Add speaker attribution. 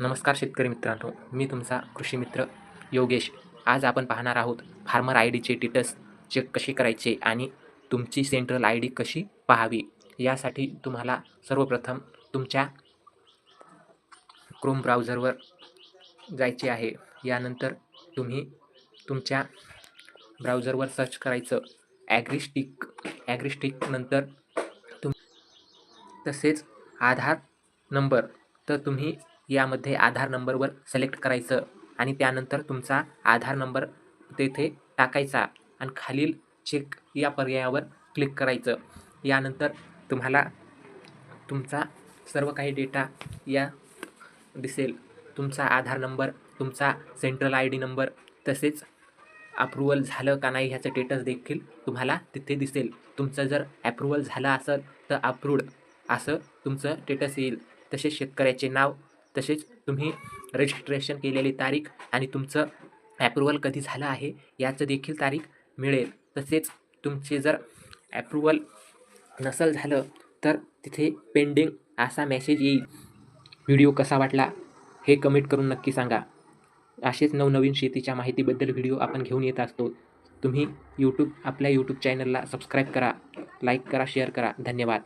Speaker 1: नमस्कार शेतकरी मित्रांनो मी तुमचा कृषी मित्र योगेश. आज आपण पाहणार आहोत फार्मर आय डीचे डिटेल्स चेक कसे करायचे आणि तुमची सेंट्रल आय डी कशी पाहावी? यासाठी तुम्हाला सर्वप्रथम तुमच्या क्रोम ब्राउझरवर जायचे आहे. यानंतर तुम्ही तुमच्या ब्राउझरवर सर्च करायचं. ॲग्रिस्टिक ॲग्रिस्टिक नंतर तुम तसेच आधार नंबर. तर तुम्ही यामध्ये आधार नंबरवर सिलेक्ट करायचं आणि त्यानंतर तुमचा आधार नंबर तेथे टाकायचा आणि खालील चेक या पर्यायावर क्लिक करायचं. यानंतर तुम्हाला तुमचा सर्व काही डेटा या दिसेल. तुमचा आधार नंबर तुमचा सेंट्रल आय डी नंबर तसेच अप्रुवल झालं का नाही ह्याचं स्टेटस देखील तुम्हाला तिथे दिसेल. तुमचं जर ॲप्रुवल झालं असेल तर अप्रूव्ड असं तुमचं स्टेटस येईल. तसेच शेतकऱ्याचे नाव तसेच तुम्ही रजिस्ट्रेशन केलेली तारीख आणि तुमचं ॲप्रुवल कधी झालं आहे याचं देखील तारीख मिळेल. तसेच तुमचे जर ॲप्रुवल नसल झालं तर तिथे पेंडिंग असा मेसेज येईल. व्हिडिओ कसा वाटला हे कमेंट करून नक्की सांगा. असेच नवनवीन शेतीच्या माहितीबद्दल व्हिडिओ आपण घेऊन येत असतो. तुम्ही यूट्यूब आपल्या यूट्यूब चॅनलला सबस्क्राईब करा लाईक करा शेअर करा. धन्यवाद.